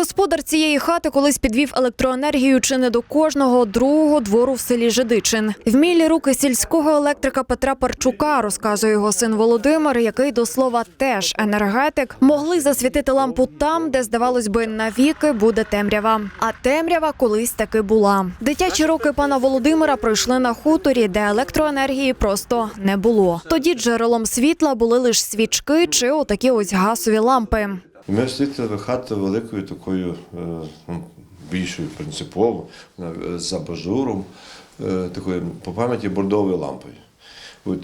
Господар цієї хати колись підвів електроенергію чи не до кожного другого двору в селі Жидичин. Вмілі руки сільського електрика Петра Парчука, розказує його син Володимир, який до слова теж енергетик, могли засвітити лампу там, де здавалось би навіки буде темрява. А темрява колись таки була. Дитячі роки пана Володимира пройшли на хуторі, де електроенергії просто не було. Тоді джерелом світла були лише свічки чи отакі ось газові лампи. І Ми освітлили хату великою такою е, ну, більшою принципово, е, з абажуром, е, такою по пам'яті бордовою лампою. От,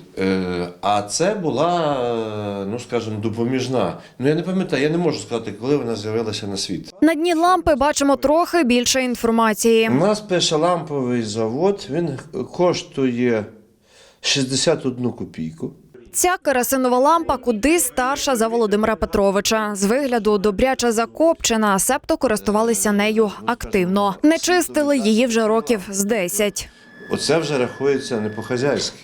а це була, ну скажімо, допоміжна. Ну я не пам'ятаю, я не можу сказати, коли вона з'явилася на світ. На дні лампи бачимо трохи більше інформації. У нас пише ламповий завод, він коштує 61 копійку. Ця керосинова лампа куди старша за Володимира Петровича. З вигляду добряче закопчена, себто користувалися нею активно. Не чистили її вже років з 10. Оце вже рахується не по-хазяйськи.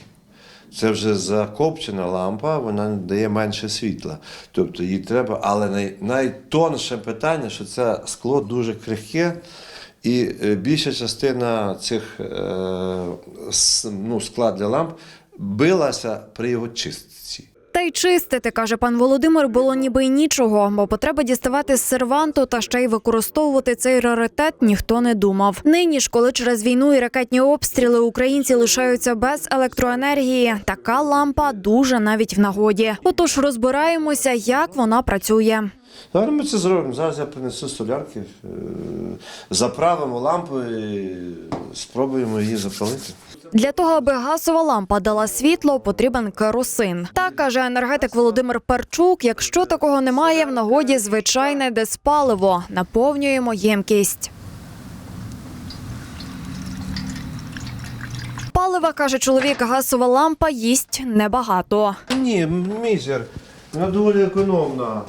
Це вже закопчена лампа, вона дає менше світла. Тобто їй треба, але най, найтонше питання, що це скло дуже крихке, і е, більша частина цих е, ну, скла для ламп билася при його чистці. Та й чистити, каже пан Володимир, було ніби й нічого, бо потреба діставати з серванту та ще й використовувати цей раритет ніхто не думав. Нині ж, коли через війну і ракетні обстріли українці лишаються без електроенергії, така лампа дуже навіть в нагоді. Отож розбираємося, як вона працює. Зараз ми це зробимо. Зараз я принесу солярки, е, заправимо лампу і спробуємо її запалити. Для того, аби газова лампа дала світло, потрібен керосин. Так каже енергетик Володимир Перчук. Якщо такого немає, в нагоді звичайне диспаливо. Наповнюємо ємкість. Палива, каже чоловік, газова лампа їсть небагато. Ні, мізер. Вона доволі економна.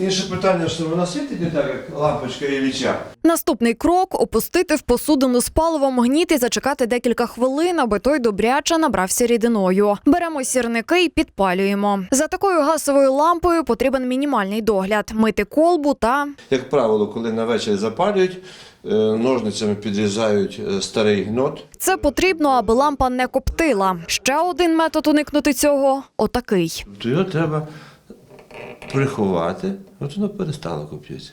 Інше питання, що вона світить не так, як лампочка Ілліча. Наступний крок опустити в посудину з паливом гніт і зачекати декілька хвилин, аби той добряче набрався рідиною. Беремо сірники і підпалюємо. За такою газовою лампою потрібен мінімальний догляд: мити колбу та Як правило, коли на вечір запалюють, е, ножницями підрізають е, старий гнот. це потрібно, аби лампа не коптила. Ще один метод уникнути цього отакий. То його треба приховати, от воно перестало коптитися.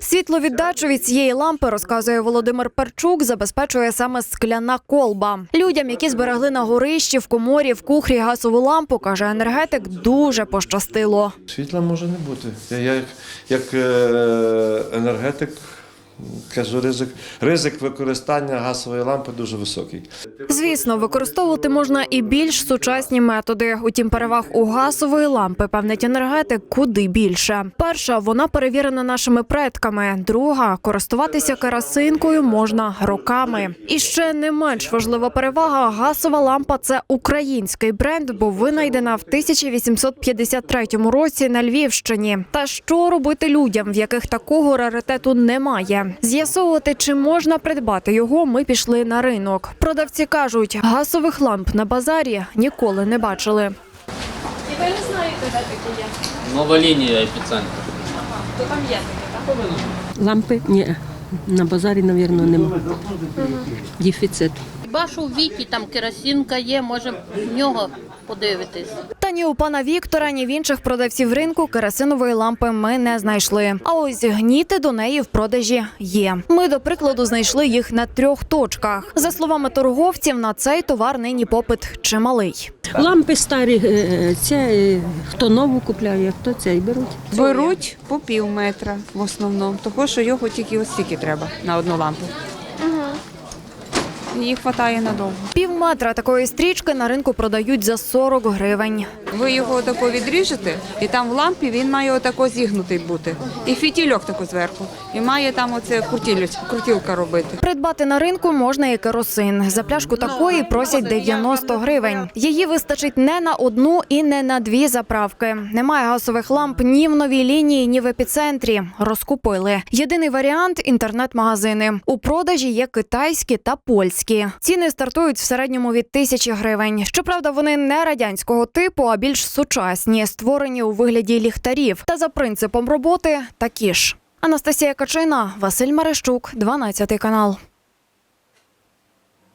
Світловіддачу від цієї лампи, розказує Володимир Перчук, забезпечує саме скляна колба. Людям, які зберегли на горищі, в коморі, в кухрі газову лампу, каже енергетик, дуже пощастило. Світла може не бути. Я, я як, як е, енергетик кажу, ризик, ризик використання газової лампи дуже високий. Звісно, використовувати можна і більш сучасні методи. Утім, переваг у газової лампи певнить енергетик куди більше. Перша вона перевірена нашими предками. Друга користуватися керосинкою можна роками. І ще не менш важлива перевага газова лампа це український бренд, бо винайдена в 1853 році на Львівщині. Та що робити людям, в яких такого раритету немає? З'ясовувати, чи можна придбати його, ми пішли на ринок. Продавці кажуть, газових ламп на базарі ніколи не бачили. І ви не знаєте, де такі є? Нова лінія епіцентр. То там є таке, так? Лампи? Ні. На базарі, мабуть, нема. Дефіцит. Хіба що в вікі там керосинка є, може в нього подивитись. Та ні у пана Віктора, ні в інших продавців ринку керосинової лампи ми не знайшли. А ось гніти до неї в продажі є. Ми, до прикладу, знайшли їх на трьох точках. За словами торговців, на цей товар нині попит чималий. Лампи старі, це е, хто нову купляє, хто цей беруть. Беруть по пів метра в основному, тому що його тільки ось стільки треба на одну лампу. Їх вистачає надовго. Пів метра такої стрічки на ринку продають за 40 гривень. Ви його отако відріжете, і там в лампі він має отако зігнутий бути. І фітільок тако зверху. І має там оце крутілка робити. Придбати на ринку можна і керосин. За пляшку такої просять 90 гривень. Її вистачить не на одну і не на дві заправки. Немає газових ламп ні в новій лінії, ні в епіцентрі. Розкупили. Єдиний варіант інтернет-магазини. У продажі є китайські та польські. Ціни стартують в середньому від тисячі гривень. Щоправда, вони не радянського типу, а більш сучасні, створені у вигляді ліхтарів. Та за принципом роботи такі ж. Анастасія Качина, Василь Марищук, 12 канал.